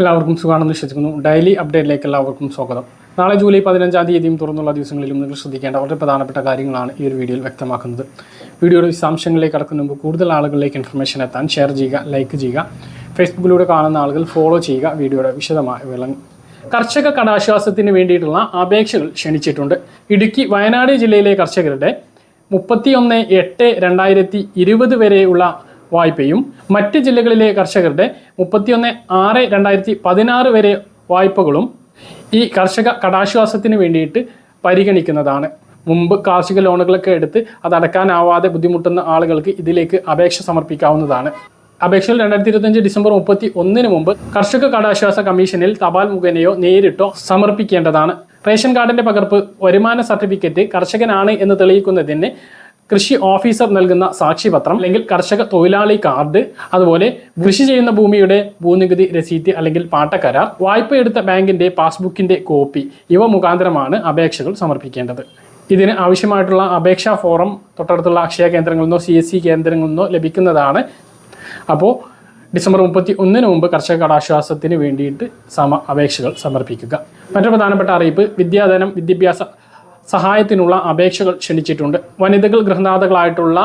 എല്ലാവർക്കും സുഖമാണെന്ന് വിശ്വസിക്കുന്നു. ഡെയിലി അപ്ഡേറ്റിലേക്ക് എല്ലാവർക്കും സ്വാഗതം. നാളെ ജൂലൈ പതിനഞ്ചാം തീയതിയും തുറന്നുള്ള ദിവസങ്ങളിലും നിങ്ങൾ ശ്രദ്ധിക്കേണ്ട വളരെ പ്രധാനപ്പെട്ട കാര്യങ്ങളാണ് ഈ ഒരു വീഡിയോയിൽ വ്യക്തമാക്കുന്നത്. വീഡിയോയുടെ വിശദാംശങ്ങളിലേക്ക് കടക്കുന്ന മുമ്പ് കൂടുതൽ ആളുകളിലേക്ക് ഇൻഫർമേഷൻ എത്താൻ ഷെയർ ചെയ്യുക ലൈക്ക് ചെയ്യുക ഫേസ്ബുക്കിലൂടെ കാണുന്ന ആളുകൾ ഫോളോ ചെയ്യുക വീഡിയോയുടെ വിശദമായ വിളങ്ങ് കർഷക കടാശ്വാസത്തിന് വേണ്ടിയിട്ടുള്ള അപേക്ഷകൾ ക്ഷണിച്ചിട്ടുണ്ട്. ഇടുക്കി വയനാട് ജില്ലയിലെ കർഷകരുടെ മുപ്പത്തിയൊന്ന് എട്ട് രണ്ടായിരത്തി ഇരുപത് വരെയുള്ള വായ്പയും മറ്റ് ജില്ലകളിലെ കർഷകരുടെ മുപ്പത്തിയൊന്ന് ആറ് രണ്ടായിരത്തി പതിനാറ് വരെ വായ്പകളും ഈ കർഷക കടാശ്വാസത്തിന് വേണ്ടിയിട്ട് പരിഗണിക്കുന്നതാണ്. മുമ്പ് കാർഷിക ലോണുകളൊക്കെ എടുത്ത് അത് അടക്കാനാവാതെ ബുദ്ധിമുട്ടുന്ന ആളുകൾക്ക് ഇതിലേക്ക് അപേക്ഷ സമർപ്പിക്കാവുന്നതാണ്. അപേക്ഷയിൽ രണ്ടായിരത്തി ഇരുപത്തഞ്ച് ഡിസംബർ മുപ്പത്തി ഒന്നിന് മുമ്പ് കർഷക കടാശ്വാസ കമ്മീഷനിൽ തപാൽ മുഖേനയോ നേരിട്ടോ സമർപ്പിക്കേണ്ടതാണ്. റേഷൻ കാർഡിന്റെ പകർപ്പ് വരുമാന സർട്ടിഫിക്കറ്റ് കർഷകനാണ് എന്ന് തെളിയിക്കുന്നതിന് കൃഷി ഓഫീസർ നൽകുന്ന സാക്ഷിപത്രം അല്ലെങ്കിൽ കർഷക തൊഴിലാളി കാർഡ് അതുപോലെ കൃഷി ചെയ്യുന്ന ഭൂമിയുടെ ഭൂനികുതി രസീറ്റ് അല്ലെങ്കിൽ പാട്ടക്കരാർ വായ്പ എടുത്ത ബാങ്കിന്റെ പാസ്ബുക്കിന്റെ കോപ്പി ഇവ മുഖാന്തരമാണ് അപേക്ഷകൾ സമർപ്പിക്കേണ്ടത്. ഇതിന് ആവശ്യമായിട്ടുള്ള അപേക്ഷാ ഫോറം തൊട്ടടുത്തുള്ള അക്ഷയ കേന്ദ്രങ്ങളിൽ നിന്നോ സി എസ് സി കേന്ദ്രങ്ങളിൽ നിന്നോ ലഭിക്കുന്നതാണ്. അപ്പോൾ ഡിസംബർ മുപ്പത്തി ഒന്നിന് മുമ്പ് കർഷക കടാശ്വാസത്തിന് വേണ്ടിയിട്ട് സമ അപേക്ഷകൾ സമർപ്പിക്കുക. മറ്റൊരു പ്രധാനപ്പെട്ട അറിയിപ്പ് വിദ്യാധനം വിദ്യാഭ്യാസ സഹായത്തിനുള്ള അപേക്ഷകൾ ക്ഷണിച്ചിട്ടുണ്ട്. വനിതകൾ ഗൃഹനാഥകളായിട്ടുള്ള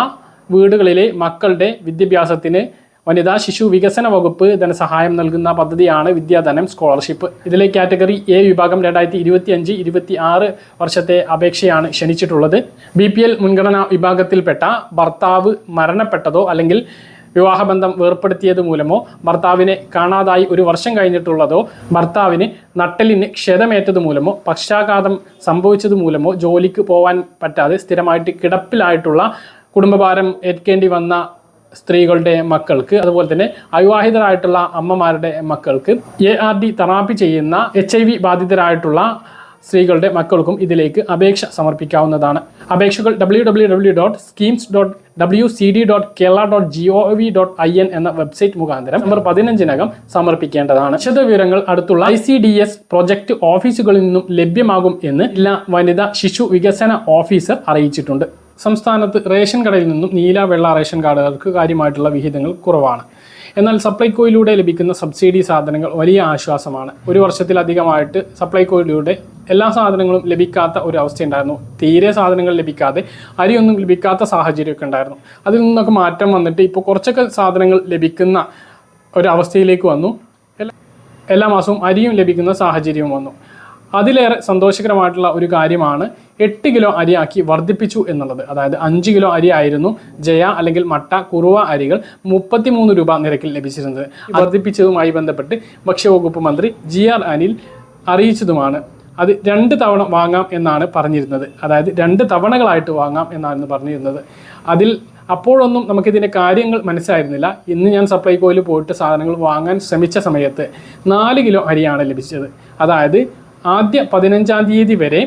വീടുകളിലെ മക്കളുടെ വിദ്യാഭ്യാസത്തിന് വനിതാ ശിശു വികസന വകുപ്പ് ധനസഹായം നൽകുന്ന പദ്ധതിയാണ് വിദ്യാധനം സ്കോളർഷിപ്പ്. ഇതിലെ കാറ്റഗറി എ വിഭാഗം രണ്ടായിരത്തി ഇരുപത്തി അഞ്ച് ഇരുപത്തി ആറ് വർഷത്തെ അപേക്ഷയാണ് ക്ഷണിച്ചിട്ടുള്ളത്. ബി പി എൽ മുൻഗണനാ വിഭാഗത്തിൽപ്പെട്ട ഭർത്താവ് മരണപ്പെട്ടതോ അല്ലെങ്കിൽ വിവാഹബന്ധം വേർപ്പെടുത്തിയത് മൂലമോ ഭർത്താവിനെ കാണാതായി ഒരു വർഷം കഴിഞ്ഞിട്ടുള്ളതോ ഭർത്താവിന് നട്ടലിന് ക്ഷതമേറ്റത് മൂലമോ പക്ഷാഘാതം സംഭവിച്ചത് മൂലമോ ജോലിക്ക് പോകാൻ പറ്റാതെ സ്ഥിരമായിട്ട് കിടപ്പിലായിട്ടുള്ള കുടുംബഭാരം ഏൽക്കേണ്ടി വന്ന സ്ത്രീകളുടെ മക്കൾക്ക് അതുപോലെ തന്നെ അവിവാഹിതരായിട്ടുള്ള അമ്മമാരുടെ മക്കൾക്ക് എ ആർ ഡി തെറാപ്പി ചെയ്യുന്ന എച്ച് ഐ വി ബാധിതരായിട്ടുള്ള സ്ത്രീകളുടെ മക്കൾക്കും ഇതിലേക്ക് അപേക്ഷ സമർപ്പിക്കാവുന്നതാണ്. അപേക്ഷകൾ W W W dot schemes dot W C D dot Kerala dot G O V dot I N എന്ന വെബ്സൈറ്റ് മുഖാന്തരം നമ്പർ പതിനഞ്ചിനകം സമർപ്പിക്കേണ്ടതാണ്. വിശദവിവരങ്ങൾ അടുത്തുള്ള I C D S project ഓഫീസുകളിൽ നിന്നും ലഭ്യമാകും എന്ന് ജില്ലാ വനിതാ ശിശു വികസന ഓഫീസർ അറിയിച്ചിട്ടുണ്ട്. സംസ്ഥാനത്ത് റേഷൻ കടയിൽ നിന്നും നീല വെള്ള റേഷൻ കാർഡുകൾക്ക് കാര്യമായിട്ടുള്ള വിഹിതങ്ങൾ കുറവാണ്. എന്നാൽ സപ്ലൈകോയിലൂടെ ലഭിക്കുന്ന സബ്സിഡി സാധനങ്ങൾ വലിയ ആശ്വാസമാണ്. ഒരു വർഷത്തിലധികമായിട്ട് സപ്ലൈകോയിലൂടെ എല്ലാ സാധനങ്ങളും ലഭിക്കാത്ത ഒരു അവസ്ഥയുണ്ടായിരുന്നു. തീരെ സാധനങ്ങൾ ലഭിക്കാതെ അരിയൊന്നും ലഭിക്കാത്ത സാഹചര്യമൊക്കെ ഉണ്ടായിരുന്നു. അതിൽ നിന്നൊക്കെ മാറ്റം വന്നിട്ട് ഇപ്പോൾ കുറച്ചൊക്കെ സാധനങ്ങൾ ലഭിക്കുന്ന ഒരവസ്ഥയിലേക്ക് വന്നു. എല്ലാ മാസവും അരിയും ലഭിക്കുന്ന സാഹചര്യവും വന്നു. അതിലേറെ സന്തോഷകരമായിട്ടുള്ള ഒരു കാര്യമാണ് എട്ട് കിലോ അരിയാക്കി വർദ്ധിപ്പിച്ചു എന്നുള്ളത്. അതായത് അഞ്ച് കിലോ അരി ആയിരുന്നു ജയ അല്ലെങ്കിൽ മട്ട കുറുവ അരികൾ മുപ്പത്തിമൂന്ന് രൂപ നിരക്കിൽ ലഭിച്ചിരുന്നത്. വർദ്ധിപ്പിച്ചതുമായി ബന്ധപ്പെട്ട് ഭക്ഷ്യവകുപ്പ് മന്ത്രി ജി ആർ അനിൽ അറിയിച്ചതുമാണ്. അത് രണ്ട് തവണ വാങ്ങാം എന്നാണ് പറഞ്ഞിരുന്നത്. അതായത് രണ്ട് തവണകളായിട്ട് വാങ്ങാം എന്നാണ് പറഞ്ഞിരുന്നത്. അതിൽ അപ്പോഴൊന്നും നമുക്കിതിന്റെ കാര്യങ്ങൾ മനസ്സിലായിരുന്നില്ല. ഇന്ന് ഞാൻ സപ്ലൈകോയിൽ പോയിട്ട് സാധനങ്ങൾ വാങ്ങാൻ ശ്രമിച്ച സമയത്ത് നാല് കിലോ അരിയാണ് ലഭിച്ചത്. അതായത് ആദ്യ പതിനഞ്ചാം തീയതി വരെ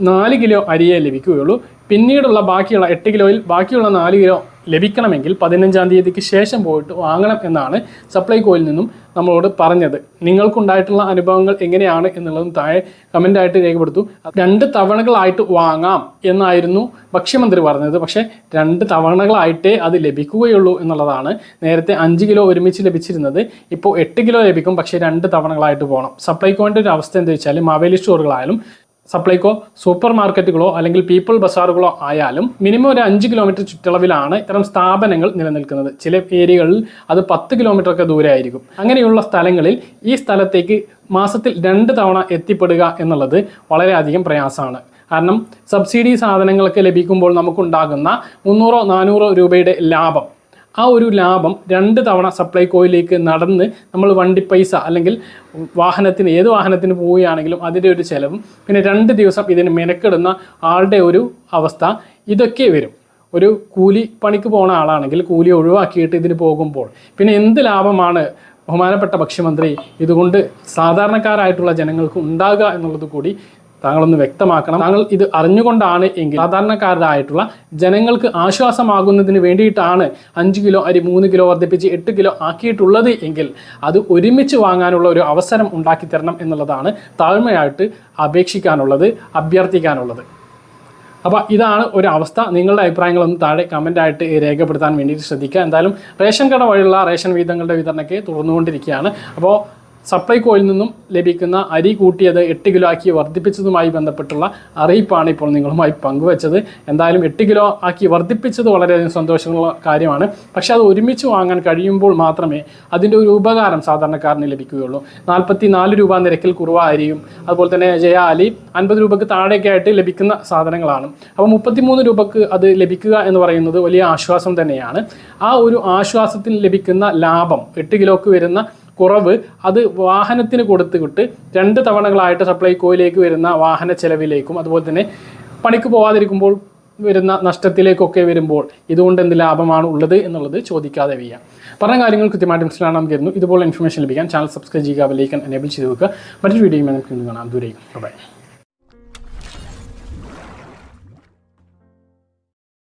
നാല് കിലോ അരിയേ ലഭിക്കുകയുള്ളൂ. പിന്നീടുള്ള ബാക്കിയുള്ള എട്ട് കിലോയിൽ ബാക്കിയുള്ള നാല് കിലോ ലഭിക്കണമെങ്കിൽ പതിനഞ്ചാം തീയതിക്ക് ശേഷം പോയിട്ട് വാങ്ങണം എന്നാണ് സപ്ലൈകോയിൽ നിന്നും നമ്മളോട് പറഞ്ഞത്. നിങ്ങൾക്കുണ്ടായിട്ടുള്ള അനുഭവങ്ങൾ എങ്ങനെയാണ് എന്നുള്ളതും താഴെ കമന്റായിട്ട് രേഖപ്പെടുത്തു. രണ്ട് തവണകളായിട്ട് വാങ്ങാം എന്നായിരുന്നു ഭക്ഷ്യമന്ത്രി പറഞ്ഞത്. പക്ഷേ രണ്ട് തവണകളായിട്ടേ അത് ലഭിക്കുകയുള്ളൂ എന്നുള്ളതാണ് നേരത്തെ അഞ്ച് കിലോ ഒരുമിച്ച് ലഭിച്ചിരുന്നത്. ഇപ്പോൾ എട്ട് കിലോ ലഭിക്കും. പക്ഷേ രണ്ട് തവണകളായിട്ട് പോകണം. സപ്ലൈകോന്റെ ഒരു അവസ്ഥ എന്താ വെച്ചാൽ മാവേലി സ്റ്റോറുകളായാലും സപ്ലൈകോ സൂപ്പർ മാർക്കറ്റുകളോ അല്ലെങ്കിൽ പീപ്പിൾ ബസാറുകളോ ആയാലും മിനിമം ഒരു അഞ്ച് കിലോമീറ്റർ ചുറ്റളവിലാണ് ഇത്തരം സ്ഥാപനങ്ങൾ നിലനിൽക്കുന്നത്. ചില ഏരിയകളിൽ അത് പത്ത് കിലോമീറ്റർ ഒക്കെ ദൂരെ ആയിരിക്കും അങ്ങനെയുള്ള സ്ഥലങ്ങളിൽ ഈ സ്ഥലത്തേക്ക് മാസത്തിൽ രണ്ട് തവണ എത്തിപ്പെടുക എന്നുള്ളത് വളരെയധികം പ്രയാസമാണ്. കാരണം സബ്സിഡി സാധനങ്ങളൊക്കെ ലഭിക്കുമ്പോൾ നമുക്കുണ്ടാകുന്ന മുന്നൂറോ നാനൂറോ രൂപയുടെ ലാഭം ആ ഒരു ലാഭം രണ്ട് തവണ സപ്ലൈ സപ്ലൈകോയിലേക്ക് നടന്ന് നമ്മൾ വണ്ടി പൈസ അല്ലെങ്കിൽ വാഹനത്തിന് ഏത് വാഹനത്തിന് പോവുകയാണെങ്കിലും അതിന്റെ ഒരു ചിലവും പിന്നെ രണ്ട് ദിവസം ഇതിന് മെനക്കെടുന്ന ആളുടെ ഒരു അവസ്ഥ ഇതൊക്കെ വരും. ഒരു കൂലി പണിക്ക് പോണ ആളാണെങ്കിൽ കൂലി ഒഴിവാക്കിയിട്ട് ഇതിന് പോകുമ്പോൾ പിന്നെ എന്ത് ലാഭമാണ്? ബഹുമാനപ്പെട്ട ഭക്ഷ്യമന്ത്രി ഇതുകൊണ്ട് സാധാരണക്കാരായിട്ടുള്ള ജനങ്ങൾക്ക് ഉണ്ടാകുക എന്നുള്ളത് കൂടി താങ്കളൊന്ന് വ്യക്തമാക്കണം. താങ്കൾ ഇത് അറിഞ്ഞുകൊണ്ടാണ് എങ്കിൽ സാധാരണക്കാരായിട്ടുള്ള ജനങ്ങൾക്ക് ആശ്വാസമാകുന്നതിന് വേണ്ടിയിട്ടാണ് അഞ്ച് കിലോ അരി മൂന്ന് കിലോ വർദ്ധിപ്പിച്ച് എട്ട് കിലോ ആക്കിയിട്ടുള്ളത് എങ്കിൽ അത് ഒരുമിച്ച് വാങ്ങാനുള്ള ഒരു അവസരം ഉണ്ടാക്കി തരണം എന്നുള്ളതാണ് താഴ്മയായിട്ട് അപേക്ഷിക്കാനുള്ളത് അഭ്യർത്ഥിക്കാനുള്ളത്. അപ്പോൾ ഇതാണ് ഒരു അവസ്ഥ നിങ്ങളുടെ അഭിപ്രായങ്ങളൊന്ന് താഴെ കമന്റായിട്ട് രേഖപ്പെടുത്താൻ വേണ്ടിയിട്ട് ശ്രദ്ധിക്കുക. എന്തായാലും റേഷൻ കട വഴിയുള്ള റേഷൻ വീതങ്ങളുടെ വിതരണമൊക്കെ തുടർന്നുകൊണ്ടിരിക്കുകയാണ്. അപ്പോൾ സപ്ലൈകോയിൽ നിന്നും ലഭിക്കുന്ന അരി കൂട്ടിയത് എട്ട് കിലോ ആക്കി വർദ്ധിപ്പിച്ചതുമായി ബന്ധപ്പെട്ടുള്ള അറിയിപ്പാണ് ഇപ്പോൾ നിങ്ങളുമായി പങ്കുവച്ചത്. എന്തായാലും എട്ട് കിലോ ആക്കി വർദ്ധിപ്പിച്ചത് വളരെയധികം സന്തോഷമുള്ള കാര്യമാണ്. പക്ഷേ അത് ഒരുമിച്ച് വാങ്ങാൻ കഴിയുമ്പോൾ മാത്രമേ അതിന്റെ ഒരു ഉപകാരം സാധാരണക്കാരന് ലഭിക്കുകയുള്ളൂ. നാൽപ്പത്തി നാല് രൂപ നിരക്കിൽ കുറവ അരിയും അതുപോലെ തന്നെ ജയ അലി അൻപത് രൂപയ്ക്ക് താഴേക്കായിട്ട് ലഭിക്കുന്ന സാധനങ്ങളാണ്. അപ്പോൾ മുപ്പത്തിമൂന്ന് രൂപക്ക് അത് ലഭിക്കുക എന്ന് പറയുന്നത് വലിയ ആശ്വാസം തന്നെയാണ്. ആ ഒരു ആശ്വാസത്തിൽ ലഭിക്കുന്ന ലാഭം എട്ട് കിലോക്ക് വരുന്ന കുറവ് അത് വാഹനത്തിന് കൊടുത്തുവിട്ട് രണ്ട് തവണകളായിട്ട് സപ്ലൈകോയിലേക്ക് വരുന്ന വാഹന ചെലവിലേക്കും അതുപോലെ തന്നെ പണിക്ക് പോവാതിരിക്കുമ്പോൾ വരുന്ന നഷ്ടത്തിലേക്കൊക്കെ വരുമ്പോൾ ഇതുകൊണ്ട് എന്ത് ലാഭമാണ് ഉള്ളത് എന്നുള്ളത് ചോദിക്കാതെ വയ്യ. പറഞ്ഞ കാര്യങ്ങൾ കൃത്യമായിട്ട് മനസ്സിലാണെന്ന് കരുതുന്നു. ഇതുപോലെ ഇൻഫർമേഷൻ ലഭിക്കാൻ ചാനൽ സബ്സ്ക്രൈബ് ചെയ്യുക ബെല്ലൈക്കൻ എനേബിൾ ചെയ്ത് വെക്കുക. മറ്റൊരു വീഡിയോയുമായി നമുക്ക് കാണാം. ദൂരേക്കും ബൈ